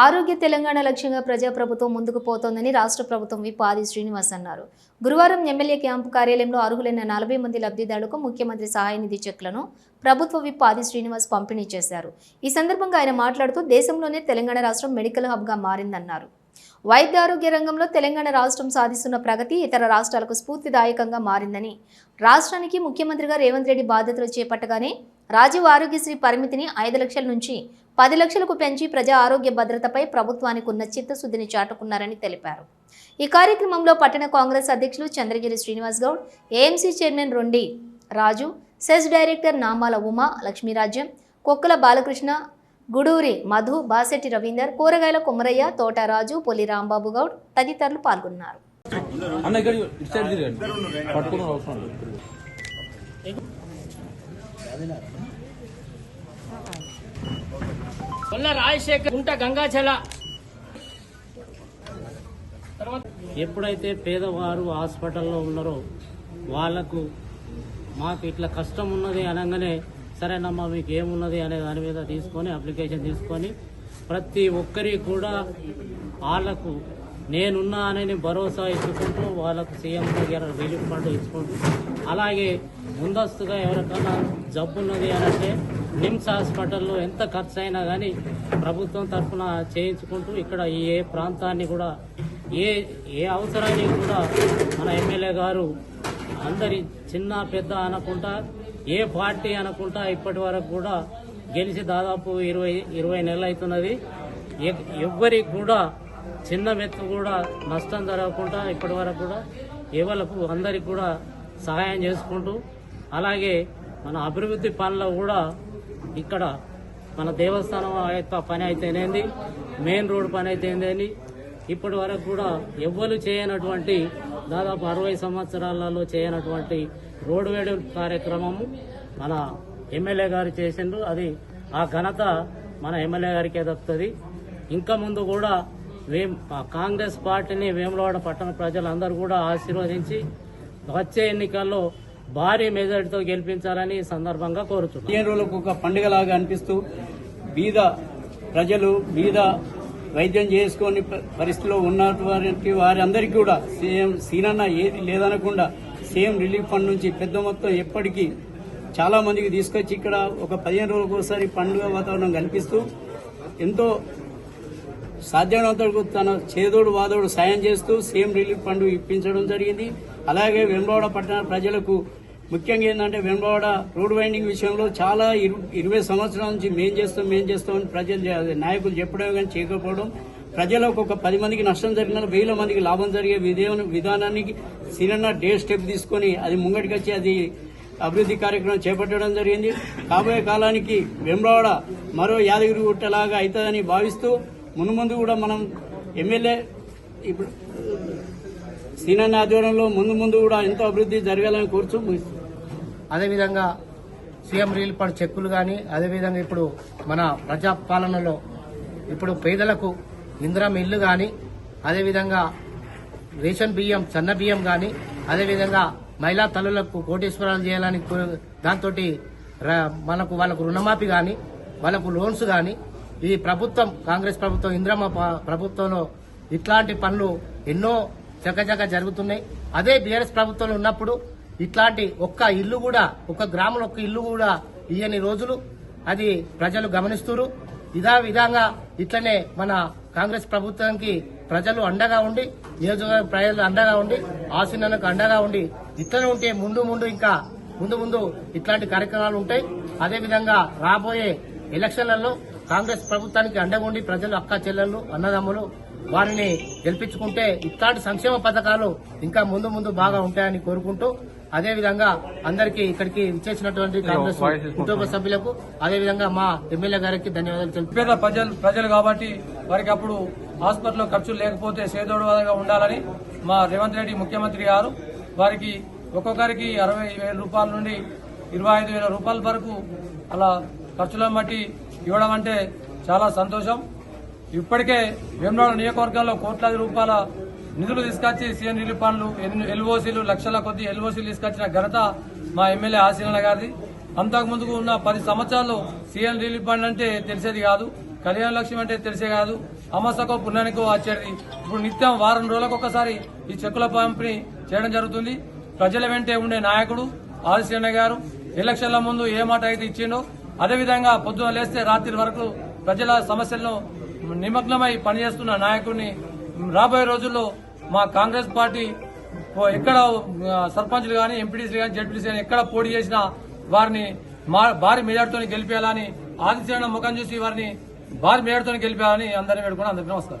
ఆరోగ్య తెలంగాణ లక్ష్యంగా ప్రజాప్రభుత్వం ముందుకు పోతోందని రాష్ట్ర ప్రభుత్వం విప్ ఆది శ్రీనివాస్ అన్నారు. గురువారం ఎమ్మెల్యే క్యాంపు కార్యాలయంలో అర్హులైన నలభై మంది లబ్ధిదారులకు ముఖ్యమంత్రి సహాయ నిధి చెక్లను ప్రభుత్వ విప్ ఆది శ్రీనివాస్ పంపిణీ చేశారు. ఈ సందర్భంగా ఆయన మాట్లాడుతూ దేశంలోనే తెలంగాణ రాష్ట్రం మెడికల్ హబ్గా మారిందన్నారు. వైద్య ఆరోగ్య రంగంలో తెలంగాణ రాష్ట్రం సాధిస్తున్న ప్రగతి ఇతర రాష్ట్రాలకు స్ఫూర్తిదాయకంగా మారిందని. రాష్ట్రానికి ముఖ్యమంత్రిగా రేవంత్ రెడ్డి బాధ్యతలు చేపట్టగానే రాజీవ్ ఆరోగ్యశ్రీ పరిమితిని ఐదు లక్షల నుంచి పది లక్షలకు పెంచి ప్రజా ఆరోగ్య భద్రతపై ప్రభుత్వానికి ఉన్న చిత్తశుద్ధిని చాటుకున్నారని తెలిపారు. ఈ కార్యక్రమంలో పట్టణ కాంగ్రెస్ అధ్యక్షులు Chandragiri Srinivas Goud AMC chairman Rondi Raju CESS director Namala Uma Lakshmirajyam కొక్కల Balakrishna Guduri Madhu Basetti Ravinder కూరగాయల కుమరయ్య తోటరాజు పొలి రాంబాబు గౌడ్ తదితరులు పాల్గొన్నారు. రాజశేఖర్ గుంట గంగాచల. ఎప్పుడైతే పేదవారు హాస్పిటల్లో ఉన్నారో వాళ్ళకు మాకు ఇట్లా కష్టం ఉన్నది అనగానే సరేనమ్మా మీకు ఏమున్నది అనే దాని మీద తీసుకొని అప్లికేషన్ తీసుకొని ప్రతి ఒక్కరికి కూడా వాళ్ళకు నేనున్నా అని భరోసా ఇచ్చుకుంటూ వాళ్ళకు సీఎం దగ్గర రిలీఫ్ ఫండ్ ఇచ్చుకుంటూ అలాగే ముందస్తుగా ఎవరికైనా జబ్బు ఉన్నది అని అంటే నిమ్స్ హాస్పిటల్లో ఎంత ఖర్చు అయినా కానీ ప్రభుత్వం తరఫున చేయించుకుంటూ ఇక్కడ ఏ ప్రాంతాన్ని కూడా ఏ ఏ అవసరాన్ని కూడా మన ఎమ్మెల్యే గారు అందరి చిన్న పెద్ద అనకుండా ఏ పార్టీ అనుకుంటా ఇప్పటి వరకు కూడా గెలిచి దాదాపు ఇరవై ఇరవై నెలలు అవుతున్నది. ఎ- ఎవ్వరికి కూడా చిన్న మెత్తు కూడా నష్టం జరగకుండా ఇప్పటి వరకు కూడా ఎవరికి అందరికి కూడా సహాయం చేసుకుంటూ అలాగే మన అభివృద్ధి పనులు కూడా ఇక్కడ మన దేవస్థానం యొక్క పని అయితేనేది మెయిన్ రోడ్ పని అయితేనేది ఇప్పటి వరకు కూడా ఎవ్వరు చేయనటువంటి దాదాపు అరవై సంవత్సరాలలో చేయనటువంటి రోడ్డు వేడి కార్యక్రమము మన ఎమ్మెల్యే గారు చేసిండ్రు. అది ఆ ఘనత మన ఎమ్మెల్యే గారికే దక్కుతుంది. ఇంకా ముందు కూడా వేం ఆ కాంగ్రెస్ పార్టీని వేములవాడ పట్టణ ప్రజలందరూ కూడా ఆశీర్వదించి వచ్చే ఎన్నికల్లో భారీ మెజారిటీతో గెలిపించాలని సందర్భంగా కోరుతున్నాను రోజులకు ఒక పండుగలాగా అనిపిస్తూ బీద ప్రజలు బీద వైద్యం చేసుకొని పరిస్థితిలో ఉన్నటువంటి వారందరికీ కూడా సీఎం సీనన్న ఏది లేదనకుండా సేమ్ రిలీఫ్ ఫండ్ నుంచి పెద్ద మొత్తం ఎప్పటికీ చాలా మందికి తీసుకొచ్చి ఇక్కడ ఒక పదిహేను రోజులకు ఒకసారి పండుగ వాతావరణం కనిపిస్తూ ఎంతో సాధ్యమైనంతవరకు తన చేదోడు వాదోడు సాయం చేస్తూ సేమ్ రిలీఫ్ ఫండ్ ఇప్పించడం జరిగింది. అలాగే వెంబవాడ పట్టణ ప్రజలకు ముఖ్యంగా ఏంటంటే వెంబవాడ రోడ్ వైండింగ్ విషయంలో చాలా ఇరు- ఇరవై సంవత్సరాల నుంచి మేం చేస్తాం మేం చేస్తామని ప్రజలు నాయకులు చెప్పడం కానీ చేయకపోవడం ప్రజలకు ఒక పది మందికి నష్టం జరిగిన వేల మందికి లాభం జరిగే విధానానికి సిరన్న డే స్టెప్ తీసుకొని అది ముంగటికి వచ్చి అది అభివృద్ధి కార్యక్రమం చేపట్టడం జరిగింది. కాబోయే కాలానికి వెంబవాడ మరో యాదగిరి గుట్టలాగా అవుతుందని భావిస్తూ మునుముందు కూడా మనం ఎమ్మెల్యే ఇప్పుడు సీనన్న ఆధ్వర్యంలో ముందు ముందు కూడా ఎంతో అభివృద్ధి జరగాలని కోరుచు అదేవిధంగా సీఎం రిలీఫ్ ఫండ్ చెక్కులు కానీ అదేవిధంగా ఇప్పుడు మన ప్రజాపాలనలో ఇప్పుడు పేదలకు ఇంద్రం ఇల్లు కానీ అదేవిధంగా రేషన్ బియ్యం సన్న బియ్యం కానీ అదేవిధంగా మహిళా తల్లులకు కోటేశ్వరాలు చేయాలని దాంతో మనకు వాళ్ళకు రుణమాఫీ కానీ వాళ్ళకు లోన్స్ కానీ ఈ ప్రభుత్వం కాంగ్రెస్ ప్రభుత్వం ఇంద్రమ్మ ప్రభుత్వంలో ఇట్లాంటి పనులు ఎన్నో చక్కచక్క జరుగుతున్నాయి. అదే బీఆర్ఎస్ ప్రభుత్వంలో ఉన్నప్పుడు ఇట్లాంటి ఒక్క ఇల్లు కూడా ఒక్క గ్రామంలో ఒక్క ఇల్లు కూడా ఇయ్యని రోజులు అది ప్రజలు గమనిస్తున్నారు. ఇదా విధంగా ఇట్లనే మన కాంగ్రెస్ ప్రభుత్వానికి ప్రజలు అండగా ఉండి నియోజకవర్గ ప్రజలు అండగా ఉండి ఆశీనకు అండగా ఉండి ఇట్లనే ఉంటే ముందు ముందు ఇంకా ముందు ముందు ఇట్లాంటి కార్యక్రమాలు ఉంటాయి. అదేవిధంగా రాబోయే ఎలక్షన్లలో కాంగ్రెస్ ప్రభుత్వానికి అండగా ఉండి ప్రజలు అక్క చెల్లెళ్ళు అన్నదమ్ములు వారిని గెలిపించుకుంటే ఇట్లాంటి సంక్షేమ పథకాలు ఇంకా ముందు ముందు బాగా ఉంటాయని కోరుకుంటూ అదేవిధంగా అందరికీ ఇక్కడికి ఇచ్చేసినటువంటి కాంగ్రెస్ కుటుంబ సభ్యులకు అదేవిధంగా మా ఎమ్మెల్యే గారికి ధన్యవాదాలు తెలుపు పేద ప్రజలు ప్రజలు కాబట్టి వారికి అప్పుడు హాస్పిటల్లో ఖర్చులు లేకపోతే సేదోడుగా ఉండాలని మా రేవంత్ రెడ్డి ముఖ్యమంత్రి గారు వారికి ఒక్కొక్కరికి అరవై వేల రూపాయల నుండి ఇరవై ఐదు వేల రూపాయల వరకు అలా ఖర్చులను బట్టి ఇవ్వడం అంటే చాలా సంతోషం. ఇప్పటికే వేమనాడు నియోజకవర్గంలో కోట్లాది రూపాయల నిధులు తీసుకొచ్చి సీఎం రిలీఫ్ ఫండ్లు ఎల్ఓసీలు లక్షల కొద్ది ఎల్ఓసీలు తీసుకొచ్చిన ఘనత మా ఎమ్మెల్యే ఆశీలన గారిది. అంతకు ముందుకు ఉన్న పది సంవత్సరాలు సీఎం రిలీఫ్ ఫండ్ అంటే తెలిసేది కాదు కళ్యాణ లక్ష్యం అంటే తెలిసే కాదు అమాసకో పుణ్యానికో వచ్చేది ఇప్పుడు నిత్యం వారం రోజులకు ఒకసారి ఈ చెక్కుల పంపిణీ చేయడం జరుగుతుంది. ప్రజల వెంటే ఉండే నాయకుడు ఆదిశ్రణ గారు ఎలక్షన్ల ముందు ఏ మాట అయితే ఇచ్చిండో అదేవిధంగా పొద్దున లేస్తే రాత్రి వరకు ప్రజల సమస్యలను నిమగ్నమై పనిచేస్తున్న నాయకుడిని రాబోయే రోజుల్లో మా కాంగ్రెస్ పార్టీ ఎక్కడ సర్పంచ్లు కానీ ఎంపీటీసీలు కానీ జడ్పీటీసీ కానీ ఎక్కడ పోటీ చేసినా వారిని మా- భారీ మెజార్టీతో గెలిపేయాలని ఆదిత్యనారాయణ ముఖం చూసి వారిని భారీ మెజార్టీతో గెలిపేయాలని అందరినీ పెట్టుకుని అందరికీ నమస్కారం.